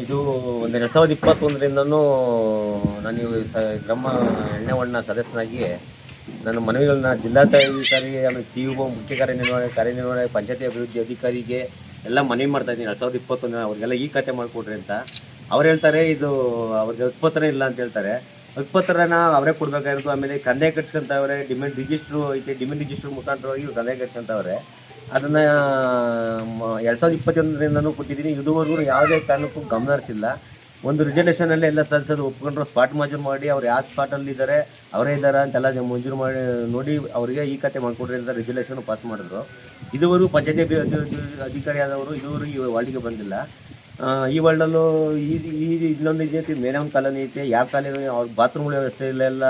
ಇದು ಒಂದು ಎರಡು ಸಾವಿರದ ಇಪ್ಪತ್ತೊಂದರಿಂದನೂ ನಾನು ಗ್ರಾಮ ಎಣ್ಣೆವಣ್ಣ ಸದಸ್ಯನಾಗಿ ನನ್ನ ಮನವಿಗಳನ್ನ ಜಿಲ್ಲಾಧಿಕಾರಿ ಆಮೇಲೆ ಸಿ ಇಒ ಮುಖ್ಯ ಕಾರ್ಯನಿರ್ವಹಣೆ ಕಾರ್ಯನಿರ್ವಹಣೆ, ಪಂಚಾಯತಿ ಅಭಿವೃದ್ಧಿ ಅಧಿಕಾರಿಗೆ ಎಲ್ಲ ಮನವಿ ಮಾಡ್ತಾ ಇದ್ದೀನಿ. ಎರಡು ಸಾವಿರದ ಇಪ್ಪತ್ತೊಂದರ ಅವ್ರಿಗೆಲ್ಲ ಈ ಕತೆ ಮಾಡಿಕೊಡ್ರಿ ಅಂತ. ಅವ್ರು ಹೇಳ್ತಾರೆ, ಇದು ಅವ್ರಿಗೆ ಉತ್ಪತ್ತನೇ ಇಲ್ಲ ಅಂತ ಹೇಳ್ತಾರೆ. ಉತ್ಪತ್ತರನ ಅವರೇ ಕೊಡ್ಬೇಕಾಗಿರೋದು ಆಮೇಲೆ ಕಂದಾಯ ಕಟ್ಸ್ಕೊಂತವ್ರೆ ಡಿಮೆಂಡ್ ರಿಜಿಸ್ಟ್ರು ಐತೆ ಡಿಮೆಂಡ್ ರಿಜಿಸ್ಟ್ರ್ ಮುಖಾಂತರವಾಗಿ ಕಂದಾಯ ಕಟ್ಸ್ಕೊಂತವ್ರೆ ಅದನ್ನ ಎರಡ್ ಸಾವಿರದ ಇಪ್ಪತ್ತೊಂದರಿಂದನೂ ಕೊಟ್ಟಿದ್ದೀನಿ ಇದುವರೆಗೂ ಯಾವುದೇ ಕಾರಣಕ್ಕೂ ಗಮನ ಹರಿಸಿಲ್ಲ. ಒಂದು ರಿಸರ್ವೇಷನ್ ಅಲ್ಲಿ ಎಲ್ಲ ಸದಸ್ಯರು ಒಪ್ಕೊಂಡ್ರು, ಸ್ಪಾಟ್ ಮಂಜೂರು ಮಾಡಿ, ಅವ್ರು ಯಾವ ಸ್ಪಾಟ್ ಅಲ್ಲಿ ಇದ್ದಾರೆ ಅವರೇ ಇದ್ದಾರೆ ಅಂತೆಲ್ಲ ಮಂಜೂರು ಮಾಡಿ, ನೋಡಿ, ಅವರಿಗೆ ಈ ಕತೆ ಮಾಡಿಕೊಡ್ರಿ ಅಂತ ರೆಗ್ಯುಲೇಷನ್ ಪಾಸ್ ಮಾಡಿದ್ರು. ಇದುವರೆಗೂ ಪಂಚಾಯತಿ ಅಭಿ- ಅಧಿ- ಅಧಿಕಾರಿ ಆದವರು ಇದುವರೆಗೂ ಈ ವಾರ್ಡಿಗೆ ಬಂದಿಲ್ಲ. ಈ ವರ್ಲ್ಡಲ್ಲೂ ಈ ಈ ಇನ್ನೊಂದು ಇದೈತಿ ಮೇನೊಂದು ಕಾಲನಿ ಐತೆ, ಯಾವ ಕಾಲನಿ, ಅವ್ರ ಬಾತ್ರೂಮ್ಗಳ ವ್ಯವಸ್ಥೆ ಇಲ್ಲ ಎಲ್ಲ.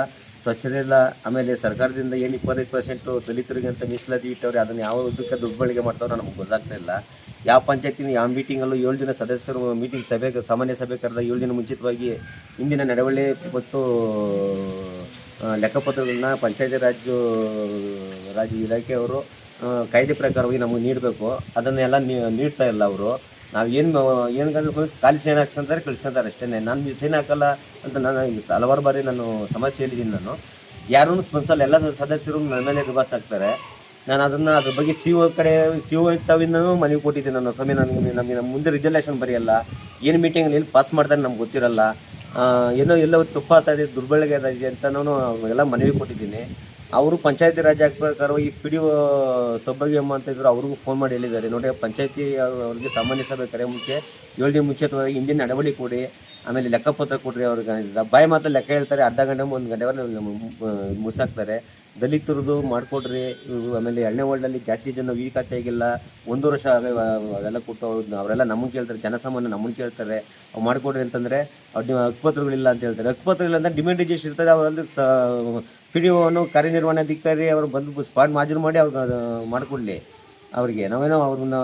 ಸ್ವಚ್ಛತೆ ಇಲ್ಲ ಆಮೇಲೆ ಸರ್ಕಾರದಿಂದ ಏನು ಇಪ್ಪತ್ತೈದು ಪರ್ಸೆಂಟು ದಲಿತರಿಗೆ ಅಂತ ಮೀಸಲಾತಿ ಇಟ್ಟವ್ರೆ, ಅದನ್ನು ಯಾವ ಉದ್ದಕ್ಕೆ ದುರ್ಬಳಕೆ ಬಳಕೆ ಮಾಡ್ತಾವ್ರೆ ನಮ್ಗೆ ಗೊತ್ತಾಗ್ತಾ ಇಲ್ಲ. ಯಾವ ಪಂಚಾಯತಿನ ಯಾವ ಮೀಟಿಂಗಲ್ಲೂ ಏಳು ದಿನ ಸದಸ್ಯರು ಮೀಟಿಂಗ್ ಸಭೆ, ಸಾಮಾನ್ಯ ಸಭೆ ಕರೆದ ಏಳು ದಿನ ಮುಂಚಿತವಾಗಿ ಇಂದಿನ ನಡವಳಿ ಮತ್ತು ಲೆಕ್ಕಪತ್ರಗಳನ್ನ ಪಂಚಾಯತಿ ರಾಜ್ಯ ರಾಜ್ಯ ಇಲಾಖೆಯವರು ಕಾಯ್ದೆ ಪ್ರಕಾರವಾಗಿ ನಮಗೆ ನೀಡಬೇಕು. ಅದನ್ನೆಲ್ಲ ನೀಡ್ತಾ ಇಲ್ಲ ಅವರು. ನಾವು ಏನು ಏನು ಖಾಲಿ ಸೈನ್ ಹಾಕ್ಸ್ಕೊಂತಾರೆ, ಕಳಿಸ್ಕೊಂತಾರೆ ಅಷ್ಟೇ ನಾನು ಸೈನ್ ಹಾಕಲ್ಲ ಅಂತ ನಾನು ಹಲವಾರು ಬಾರಿ ನಾನು ಸಮಸ್ಯೆ ಹೇಳಿದ್ದೀನಿ ನಾನು. ಯಾರೂ ಸ್ಪನ್ಸಲ್ ಎಲ್ಲ ಸದಸ್ಯರು ನನ್ನ ಮೇಲೆ ದುಬಾಸ್ ಆಗ್ತಾರೆ ನಾನು ಅದನ್ನು ಅದ್ರ ಬಗ್ಗೆ ಸಿ ಒ ಕಡೆ ಸಿ ಒ ತಾವಿಂದನೂ ಮನವಿ ಕೊಟ್ಟಿದ್ದೀನಿ ನಾನು. ಸ್ವಾಮಿ, ನನಗೆ, ನಮಗೆ ನಮ್ಮ ಮುಂದೆ ರಿಸಲ್ಯೂಷನ್ ಬರೆಯಲ್ಲ. ಏನು ಮೀಟಿಂಗ್ ಎಲ್ಲಿ ಪಾಸ್ ಮಾಡ್ತಾರೆ ನಮ್ಗೆ ಗೊತ್ತಿರಲ್ಲ. ಏನೋ ಎಲ್ಲೋ ತಪ್ಪಾಗ್ತಾ ಇದೆ, ದುರ್ಬಳಕೆ ಇದೆ ಅಂತ ನಾನು ಎಲ್ಲ ಮನವಿ ಕೊಟ್ಟಿದ್ದೀನಿ. ಅವರು ಪಂಚಾಯತಿ ರಾಜ್ ಹಾಕ್ಬೇಕಾದ್ರೆ ಈ ಪಿ ಡಿ ಒ ಸಬ್ಬಗಿಯಮ್ಮ ಅಂತ ಇದ್ರು, ಅವ್ರಿಗೂ ಫೋನ್ ಮಾಡಿ ಹೇಳಿದ್ದಾರೆ. ನೋಡಿ, ಪಂಚಾಯತಿ ಅವ್ರಿಗೆ ಸಾಮಾನ್ಯ ಸಭೆ ಕರೆ ಮುಂಚೆ ಏಳು ದಿನ ಮುಂಚಿತವಾಗಿ ಹಿಂದಿನ ನಡವಳಿ ಕೊಡಿ, ಆಮೇಲೆ ಲೆಕ್ಕಪತ್ರ ಕೊಡ್ರಿ ಅವ್ರಿಗೆ ಬಾಯಿ ಮಾತ್ರ ಲೆಕ್ಕ ಹೇಳ್ತಾರೆ, ಅರ್ಧ ಗಂಟೆ ಒಂದು ಗಂಟೆ ಮುಸಾಕ್ತಾರೆ ದಲಿತರದು ಮಾಡಿಕೊಡ್ರಿ, ಇವರು ಆಮೇಲೆ ಎರಡನೇ ವರ್ಲ್ಡಲ್ಲಿ ಜಾಸ್ತಿ ಜನ ವೀಕ್ ಆಗಿಲ್ಲ, ಒಂದು ವರ್ಷ ಆಗ ಅವೆಲ್ಲ ಕೊಟ್ಟು ಅವ್ರು- ಅವರೆಲ್ಲ ನಮ್ಮನ್ನು ಕೇಳ್ತಾರೆ, ಜನಸಾಮಾನ್ಯ ನಮ್ಮನ್ನು ಕೇಳ್ತಾರೆ. ಅವ್ರು ಮಾಡಿಕೊಡ್ರಿ ಅಂತಂದರೆ, ಅವ್ರು ಹಕ್ಕುಪತ್ರಗಳಿಲ್ಲ ಅಂತ ಹೇಳ್ತಾರೆ. ಹಕ್ಕುಪತ್ರ ಅಂದರೆ ಡಿಮ್ಯಾಂಡ್ ಇರ್ತದೆ, ಅವರಲ್ಲಿ ಪಿ ಡಿ ಒನು ಕಾರ್ಯನಿರ್ವಹಣಾಧಿಕಾರಿ ಅವರು ಬಂದು ಸ್ಪಾಟ್ ಮಾಜೂರು ಮಾಡಿ ಅವ್ರಿಗೆ ಮಾಡಿಕೊಡ್ಲಿ. ಅವರಿಗೆ ನಾವೇನೋ ಅವ್ರನ್ನ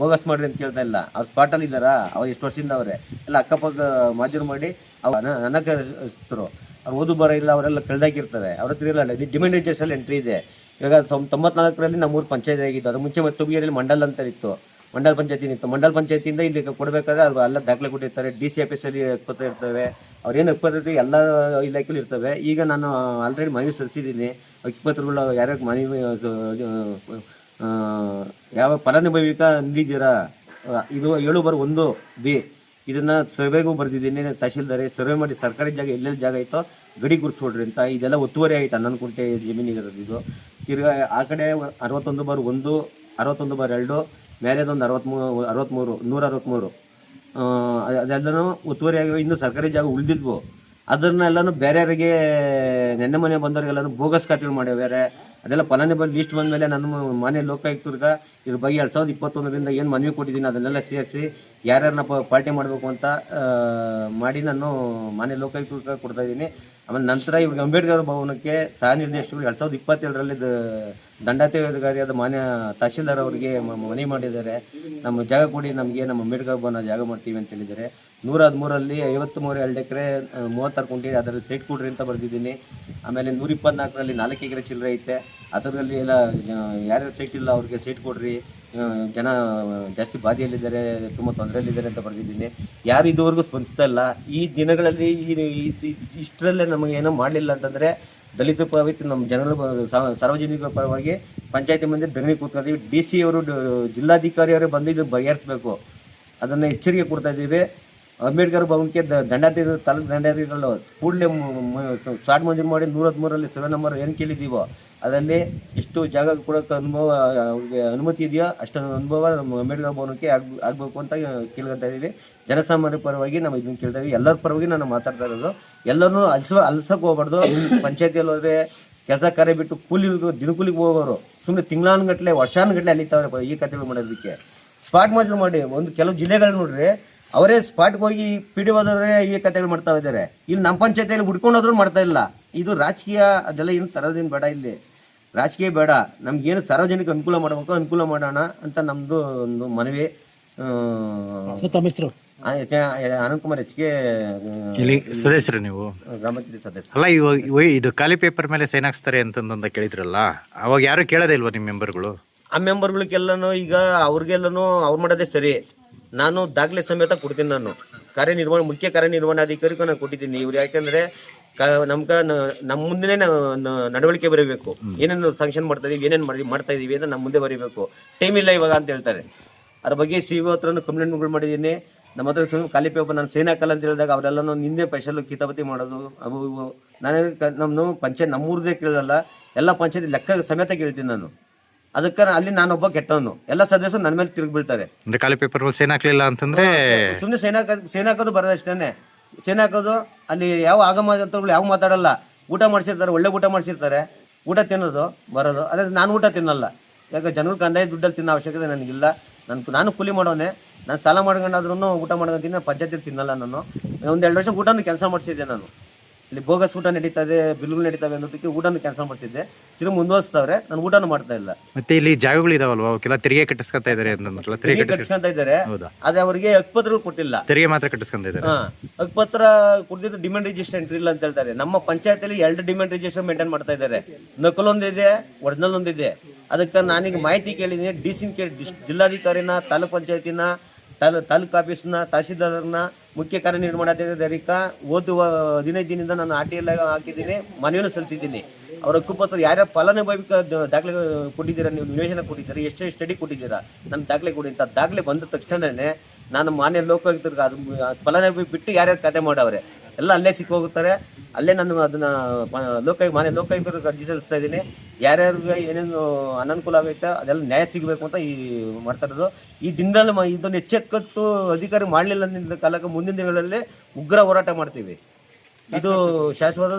ಬೋಗಸ್ ಮಾಡ್ರಿ ಅಂತ ಕೇಳ್ತಾ ಇಲ್ಲ. ಅವ್ರು ಸ್ಪಾಟಲ್ಲಿ ಇದ್ದಾರಾ? ಅವ್ರು ಎಷ್ಟು ವರ್ಷದಿಂದ ಅವರೇ? ಎಲ್ಲ ಅಕ್ಕಪಕ್ಕ ಮಾಜೂರು ಮಾಡಿ ಅವ ಹೆಸರು ಅವ್ರು ಓದು ಬರ ಇಲ್ಲ, ಅವರೆಲ್ಲ ಕಳ್ದಾಕಿರ್ತಾರೆ. ಅವ್ರ ಹತ್ರ ಇರಲ್ಲ ಡಿಮ್ಯಾಂಡ್ ಎಂಟ್ರಿ ಇದೆ. ಇವಾಗ ತೊಂಬತ್ನಾಲ್ಕರಲ್ಲಿ ನಮ್ಮೂರು ಪಂಚಾಯತ್ ಆಗಿತ್ತು. ಅದು ಮುಂಚೆ ಮತ್ತೆ ತುಗಿಯಲ್ಲಿ ಮಂಡಲ್ ಅಂತ ಇತ್ತು. ಮಂಡಲ್ ಪಂಚಾಯತಿ ನಿಂತು, ಮಂಡಲ ಪಂಚಾಯತಿಯಿಂದ ಇಲ್ಲಿ ಕೊಡಬೇಕಾದ್ರೆ ಅವ್ರು ಎಲ್ಲ ದಾಖಲೆ ಕೊಟ್ಟಿರ್ತಾರೆ ಡಿ ಸಿ ಆಫೀಸಲ್ಲಿ ಪತ್ರ ಇರ್ತವೆ. ಅವ್ರೇನು ಇಪ್ಪತ್ತು ಎಲ್ಲ ಇಲಾಖೆಗಳು ಇರ್ತವೆ. ಈಗ ನಾನು ಆಲ್ರೆಡಿ ಮನವಿ ಸಲ್ಲಿಸಿದ್ದೀನಿ. ಇಪ್ಪತ್ತರುಗಳು ಯಾರ್ಯಾರು ಮನವಿ ಯಾವ ಫಲಾನುಭವಿಕ ನೀಡಿದ್ದೀರಾ ಇದು ಏಳು ಬರ್ ಒಂದು ಬಿ. ಇದನ್ನ ಸರ್ವೆಗೂ ಬರೆದಿದ್ದೀನಿ, ತಹಶೀಲ್ದಾರಿ, ಸರ್ವೆ ಮಾಡಿ ಸರ್ಕಾರಿ ಜಾಗ, ಎಲ್ಲೆಲ್ಲಿ ಜಾಗ ಐತೋ, ಗಡಿ ಗುರುತಿಸ್ಕೊಡ್ರಿ ಅಂತ. ಇದೆಲ್ಲ ಒತ್ತುವರಿ ಆಯಿತು, ಹನ್ನೊಂದು ಕುಂಟೆ ಜಮೀನಿಗೆ ಇರೋದು ಇದು ತಿರ್ಗಾ ಆ ಕಡೆ ಅರವತ್ತೊಂದು ಬಾರ್ ಒಂದು, ಅರವತ್ತೊಂದು ಬಾರ್ ಎರಡು ಮೇಲೆದೊಂದು ಅರವತ್ತ್ಮೂರು ಅರವತ್ತ್ಮೂರು ನೂರ ಅರವತ್ತ್ಮೂರು ಅದೆಲ್ಲನೂ ಒತ್ತುವರಿ ಆಗಿವೆ ಇನ್ನು ಸರ್ಕಾರಿ ಜಾಗ ಉಳಿದಿದ್ವು. ಅದನ್ನೆಲ್ಲನೂ ಬೇರೆಯವರಿಗೆ, ನೆನ್ನೆ ಮನೆ ಬಂದವರಿಗೆಲ್ಲನೂ ಬೋಗಸ್ ಖಾತೆಗಳು ಮಾಡ್ಯಾವ್ಯಾರೆ ಅದೆಲ್ಲ ಫಲಾನುಭವಿ ಲಿಸ್ಟ್ ಬಂದಮೇಲೆ ನನ್ನ ಮಾನ್ಯ ಲೋಕಾಯುಕ್ತರ್ಗ ಇದ್ರ ಬಗ್ಗೆ ಎರಡು ಸಾವಿರದ ಇಪ್ಪತ್ತೊಂದರಿಂದ ಏನು ಮನವಿ ಕೊಟ್ಟಿದ್ದೀನಿ ಅದನ್ನೆಲ್ಲ ಸೇರಿಸಿ ಯಾರ್ಯಾರನ್ನ ಪಾರ್ಟಿ ಮಾಡಬೇಕು ಅಂತ ಮಾಡಿ ನಾನು ಮಾನ್ಯ ಲೋಕಾಯುಕ್ತರ್ಗ ಕೊಡ್ತಾ ಇದ್ದೀನಿ. ಆಮೇಲೆ ನಂತರ ಇವ್ರಿಗೆ ಅಂಬೇಡ್ಕರ್ ಭವನಕ್ಕೆ ಸಹ ನಿರ್ದೇಶಕರು ಎರಡು ಸಾವಿರದ ಇಪ್ಪತ್ತೆರಡರಲ್ಲಿ ದಂಡಾಧಿಕಾರಿಯಾದ ಮಾನ್ಯ ತಹಶೀಲ್ದಾರ್ ಅವರಿಗೆ ಮನವಿ ಮಾಡಿದ್ದಾರೆ. ನಮ್ಮ ಜಾಗ ಕೊಡಿ, ನಮಗೆ ನಮ್ಮ ಅಂಬೇಡ್ಕರ್ ಭವನ ಜಾಗ ಮಾಡ್ತೀವಿ ಅಂತ ಹೇಳಿದ್ದಾರೆ. ನೂರ ಹದಿಮೂರಲ್ಲಿ ಐವತ್ತು ಮೂರು ಎರಡು ಎಕರೆ ಮೂವತ್ತಾರು ಕುಂಟಿ ಅದರಲ್ಲಿ ಸೈಟ್ ಕೊಡ್ರಿ ಅಂತ ಬರೆದಿದ್ದೀನಿ. ಆಮೇಲೆ ನೂರ ಇಪ್ಪತ್ನಾಲ್ಕರಲ್ಲಿ ನಾಲ್ಕು ಎಕರೆ ಚಿಲ್ಲರೆ ಐತೆ. ಅದರಲ್ಲಿ ಎಲ್ಲ ಯಾರ್ಯಾರು ಸೈಟ್ ಇಲ್ಲ ಅವ್ರಿಗೆ ಸೈಟ್ ಕೊಡ್ರಿ. ಜನ ಜಾಸ್ತಿ ಬಾಧೆಯಲ್ಲಿದ್ದಾರೆ, ತುಂಬ ತೊಂದರೆಯಲ್ಲಿದ್ದಾರೆ ಅಂತ ಬರೆದಿದ್ದೀನಿ. ಯಾರು ಇದುವರೆಗೂ ಸ್ಪಂದಿಸ್ತಾ ಇಲ್ಲ. ಈ ದಿನಗಳಲ್ಲಿ ಈ ಇಷ್ಟರಲ್ಲೇ ನಮಗೆ ಏನೋ ಮಾಡಲಿಲ್ಲ ಅಂತಂದರೆ ದಲಿತ ಪರವಾಗಿ ನಮ್ಮ ಜನರ ಸಾರ್ವಜನಿಕ ಪರವಾಗಿ ಪಂಚಾಯತಿ ಮಂದಿ ಧರಣಿ ಕೂತ್ಕೊಂಡಿದ್ದೀವಿ. ಡಿ ಸಿ ಅವರು ಜಿಲ್ಲಾಧಿಕಾರಿಯವರೇ ಬಂದು ಇದು ಬಗೆಹರಿಸಬೇಕು. ಅದನ್ನು ಎಚ್ಚರಿಕೆ ಕೊಡ್ತಾ ಇದ್ದೀವಿ. ಅಂಬೇಡ್ಕರ್ ಭವನಕ್ಕೆ ದ- ತಲೆ ತಾಲೂಕು ದಂಡಾಧಿಕಾರಿಗಳು ಕೂಡಲೇ ಸ್ಟಾರ್ಟ್ ಮಂಜೂರು ಮಾಡಿ ನೂರ ಹದಿಮೂರಲ್ಲಿ ಸೆವೆನ್ ನಂಬರ್ ಏನು ಕೇಳಿದ್ದೀವೋ? ಅದರಲ್ಲಿ ಎಷ್ಟು ಜಾಗ ಕೊಡೋಕೆ ಅನುಭವ ಅನುಮತಿ ಇದೆಯೋ ಅಷ್ಟೊಂದು ಅನುಭವ ಅಂಬೇಡ್ಕರ್ ಭವನಕ್ಕೆ ಆಗ್ ಆಗಬೇಕು ಅಂತ ಕೇಳ್ಕೊತಾ ಇದ್ದೀವಿ. ಜನಸಾಮಾನ್ಯರ ಪರವಾಗಿ ನಾವು ಇದನ್ನು ಕೇಳ್ತಾ ಎಲ್ಲರ ಪರವಾಗಿ ನಾನು ಮಾತಾಡ್ತಾ ಇರೋದು. ಎಲ್ಲರೂ ಅಲ್ಸ ಅಲ್ಸಕ್ಕೆ ಹೋಗ್ಬಾರ್ದು. ಪಂಚಾಯತಿಯಲ್ಲಿ ಹೋದರೆ ಕೆಲಸ ಕರೆ ಬಿಟ್ಟು ಕೂಲಿ ದಿನಕೂಲಿಗೆ ಹೋಗೋರು ಸುಮ್ಮನೆ ತಿಂಗಳಾನುಗಟ್ಲೆ, ವರ್ಷಾನುಗಟ್ಲೆ ಅಲಿತಾವ್ರೆ ಪ- ಈ ಕಥೆಗಳು ಮಾಡೋದಕ್ಕೆ. ಸ್ಪಾಟ್ ಮಾಜರು ಮಾಡಿ ಒಂದು ಕೆಲವು ಜಿಲ್ಲೆಗಳು ನೋಡ್ರಿ. ಅವರೇ ಸ್ಪಾಟ್ಗೆ ಹೋಗಿ ಪಿ ಡಿ ಓದವರೇ ಈ ಕಥೆಗಳು ಮಾಡ್ತಾ ಇದ್ದಾರೆ. ಇಲ್ಲಿ ನಮ್ಮ ಪಂಚಾಯತಿಯಲ್ಲಿ ಹುಡ್ಕೊಂಡೋದ್ರು ಮಾಡ್ತಾ ಇಲ್ಲ. ಇದು ರಾಜಕೀಯ ಅದೆಲ್ಲ ಏನು ತರೋದೇನು ಬೇಡ ಇಲ್ಲಿ. ರಾಜಕೀಯ ಬೇಡ. ನಮ್ಗೇನು ಸಾರ್ವಜನಿಕ ಅನುಕೂಲ ಮಾಡಬೇಕು ಅನುಕೂಲ ಮಾಡೋಣ ಅಂತ ನಮ್ಮದು ಒಂದು ಮನವಿ. ಅನಂತಕುಮಾರ್ ಆನಂದ್ ಕುಮಾರ್ ಎಚ್ ಕೆ ಇಲ್ಲಿ ಸದಸ್ಯರು ನೀವು. ಗ್ರಾಮ ಪಂಚಾಯತಿ ಸದಸ್ಯ ಅಲ್ಲ ಇವಾಗ ಇವ- ಇದು ಖಾಲಿ ಪೇಪರ್ ಮೇಲೆ ಸೈನ್ ಹಾಕ್ಸ್ತಾರೆ ಅಂತಂದಂತ ಕೇಳಿದ್ರಲ್ಲ ಅವಾಗ ಯಾರು ಕೇಳೋದೇ ಇಲ್ವಾ ನಿಮ್ಮ ಮೆಂಬರ್ಗಳು ಆ ಮೆಂಬರ್ಗಳಿಗೆಲ್ಲನೂ ಈಗ ಅವ್ರಿಗೆಲ್ಲನೂ ಅವ್ರು ಮಾಡೋದೇ ಸರಿ. ನಾನು ದಾಖಲೆ ಸಮೇತ ಕೊಡ್ತೀನಿ ನಾನು. ಕಾರ್ಯನಿರ್ವಹಣೆ ಮುಖ್ಯ ಕಾರ್ಯನಿರ್ವಹಣಾಧಿಕಾರಿಗೂ ನಾನು ಕೊಟ್ಟಿದ್ದೀನಿ. ಇವ್ರು ಯಾಕೆಂದ್ರೆ ನಮ್ಗ ನಮ್ಮ ಮುಂದೆ ನಡವಳಿಕೆ ಬರೀಬೇಕು. ಏನೇನು ಸಾಂಕ್ಷನ್ ಮಾಡ್ತಾ ಇದೀವಿ ಏನೇನು ಮಾಡಿ ಮಾಡ್ತಾ ಇದೀವಿ ಅಂತ ನಮ್ಮ ಮುಂದೆ ಬರೀಬೇಕು. ಟೈಮ್ ಇಲ್ಲ ಇವಾಗ ಅಂತ ಹೇಳ್ತಾರೆ. ಅದ್ರ ಬಗ್ಗೆ ಸಿ ಒ ಹತ್ರನೂ ಕಂಪ್ಲೇಂಟ್ಗಳು ಮಾಡಿದ್ದೀನಿ. ನಮ್ಮ ಹತ್ರ ಸುಮ್ಮನೆ ಖಾಲಿ ಪೇಪರ್ ನಾನು ಸೈನ್ ಹಾಕಲ್ಲ ಅಂತ ಹೇಳಿದಾಗ ಅವರೆಲ್ಲನೂ ನಿಂದೆ ಸ್ಪೆಷಲ್ ಕಿತಾಪತಿ ಮಾಡೋದು ಅವು ನನಗೆ ನಾನು ನಮ್ಮ ಪಂಚಾಯತ್ ನಮ್ಮೂರದೇ ಕೇಳಲ್ಲ. ಎಲ್ಲ ಪಂಚಾಯತ್ ಲೆಕ್ಕ ಸಮೇತ ಕೇಳ್ತೀನಿ ನಾನು. ಅದಕ್ಕೆ ಅಲ್ಲಿ ನಾನೊಬ್ಬ ಕೆಟ್ಟವನು. ಎಲ್ಲ ಸದಸ್ಯರು ನನ್ನ ಮೇಲೆ ತಿರುಗಿ ಬೀಳ್ತಾರೆ ಅಂದ್ರೆ ಖಾಲಿ ಪೇಪರ್ ಸೈನ್ ಹಾಕ್ಲಿಲ್ಲ ಅಂತಂದ್ರೆ ಸುಮ್ಮನೆ ಸೇನಾ ಸೇನಾ ಹಾಕೋದು ಬರೋದಷ್ಟೇ ಸೇನಾ ಹಾಕೋದು ಅಲ್ಲಿ ಯಾವ ಆಗಮ ಅಂತಗಳು ಯಾವ ಮಾತಾಡಲ್ಲ. ಊಟ ಮಾಡಿಸಿರ್ತಾರೆ ಒಳ್ಳೆ ಊಟ ಮಾಡಿಸಿರ್ತಾರೆ. ಊಟ ತಿನ್ನೋದು ಬರೋದು. ಅದೇ ನಾನು ಊಟ ತಿನ್ನಲ್ಲ. ಯಾಕೆ ಜನಗಳ ಕಂದಾಯ ದುಡ್ಡಲ್ಲಿ ತಿನ್ನೋ ಅವಶ್ಯಕತೆ ನನಗಿಲ್ಲ. ನಾನು ನಾನು ಕೂಲಿ ಮಾಡೋನೆ. ನಾನು ಸಾಲ ಮಾಡ್ಕೊಂಡಾದ್ರೂ ಊಟ ಮಾಡ್ಕೊಂತೀನಿ ಪಂಚಾಯತಿ ತಿನ್ನಲ್ಲ ನಾನು. ಒಂದು ಎರಡು ವರ್ಷ ಊಟನೂ ಕೆಲಸ ಮಾಡಿಸಿದ್ದೆ ನಾನು. ಇಲ್ಲಿ ಬೋಗಸ್ ಊಟ ನಡೀತಾ ಇದೆ ಬಿಲ್ಗಳು ನಡೀತಾವೆ ಅನ್ನೋದಕ್ಕೆ ಊಟ ಕ್ಯಾನ್ಸಲ್ ಮಾಡ್ತಿದ್ದೆ. ತಿರುಗಿ ಮುಂದುವರಿಸ್ತಾವ್ರೆ ನಾನು ಊಟನೂ ಮಾಡ್ತಾ ಇಲ್ಲ. ಮತ್ತೆ ಇಲ್ಲಿ ಜಾಗಗಳು ಇದಾವಲ್ವಾ? ಅವಕ್ಕೆಲ್ಲ ತೆರಿಗೆ ಕಟ್ಟಿಸ್ಕೊತಾ ಇದಾರೆ ಅಂತಂದ್ರಲ್ಲ ತೆರಿಗೆ ಕಟ್ಟಿಸ್ಕೊಂತ ಇದ್ದಾರೆ ಹೌದಾ? ಆದ್ರೆ ಅವರಿಗೆ ಅಕ್ಪತ್ರ ಕೊಟ್ಟಿಲ್ಲ. ತೆರಿಗೆ ಮಾತ್ರ ಕಟ್ಟಿಸ್ಕೊಂತ ಇದಾರೆ? ಹಾ ಕುಡಿದಿದ್ದು ಡಿಮ್ಯಾಂಡ್ ರಿಜಿಸ್ಟರ್ ಎಂಟ್ರಿ ಇಲ್ಲ ಅಂತ ಹೇಳ್ತಾರೆ. ನಮ್ಮ ಪಂಚಾಯತಿಯಲ್ಲಿ ಎರಡು ಡಿಮ್ಯಾಂಡ್ ರಿಜಿಸ್ಟರ್ ಮೇಂಟೈನ್ ಮಾಡ್ತಾ ಇದ್ದಾರೆ ನಕಲ್ ಒಂದಿದೆ ಒರಿಜಿನಲ್ ಒಂದಿದೆ ಅದಕ್ಕೆ ನಾನೀಗ ಮಾಹಿತಿ ಕೇಳಿದ್ದೀನಿ. ಡಿ ಸಿ ಜಿಲ್ಲಾಧಿಕಾರಿನ ತಾಲೂಕ್ ಪಂಚಾಯತಿನ ತಾಲೂ ತಾಲೂಕ್ ಆಫೀಸ್ನ ತಹಸೀಲ್ದಾರ್ನ ಮುಖ್ಯ ಕಾರ್ಯನಿರ್ವಹಣಾಧಿಕಾರಿಕ ಓದುವ ಹದಿನೈದು ದಿನದಿಂದ ನಾನು ಆರ್ ಟಿ ಎಲ್ ಹಾಕಿದ್ದೀನಿ ಮನವಿಯನ್ನು ಸಲ್ಲಿಸಿದ್ದೀನಿ. ಅವರ ಹಕ್ಕುಪತ್ರ ಯಾರ್ಯಾರು ಫಲಾನುಭವಿಕ ದಾಖಲೆ ಕೊಟ್ಟಿದ್ದೀರಾ, ನೀವು ನಿವೇಶನ ಕೊಟ್ಟಿದ್ದೀರಾ, ಎಷ್ಟು ಸ್ಟಡಿ ಕೊಟ್ಟಿದ್ದೀರಾ, ನನ್ನ ದಾಖಲೆ ಕೊಡಿ ಅಂತ ದಾಖಲೆ ಬಂದ ತಕ್ಷಣನೇ ನಾನು ಮಾನ್ಯ ಲೋಕಾಯುಕ್ತರಿಗೆ ಅದು ಫಲಾನುಭವಿ ಬಿಟ್ಟು ಯಾರ್ಯಾರು ಕತೆ ಮಾಡವ್ರೆ, ಎಲ್ಲ ಅಲ್ಲೇ ಸಿಕ್ಕೋಗುತ್ತಾರೆ. ಅಲ್ಲೇ ನಾನು ಅದನ್ನ ಲೋಕಾಯುಕ್ತ ಮಾನ್ಯ ಲೋಕಾಯುಕ್ತರಿಗೆ ಅರ್ಜಿ ಸಲ್ಲಿಸ್ತಾ ಇದ್ದೀನಿ. ಯಾರ್ಯಾರಿಗೆ ಏನೇನು ಅನನುಕೂಲ ಆಗೈತೆ, ಅದೆಲ್ಲ ನ್ಯಾಯ ಸಿಗಬೇಕು ಅಂತ ಈ ಮಾಡ್ತಾ ಇರೋದು. ಈ ದಿನದಲ್ಲಿ ಇದನ್ನು ಎಚ್ಚೆತ್ತು ಅಧಿಕಾರಿ ಮಾಡಲಿಲ್ಲ ಅಂದಿದ್ದ ಕಾಲಕ್ಕೆ ಮುಂದಿನ ದಿನಗಳಲ್ಲಿ ಉಗ್ರ ಹೋರಾಟ ಮಾಡ್ತೀವಿ. ಇದು ಶಾಶ್ವತ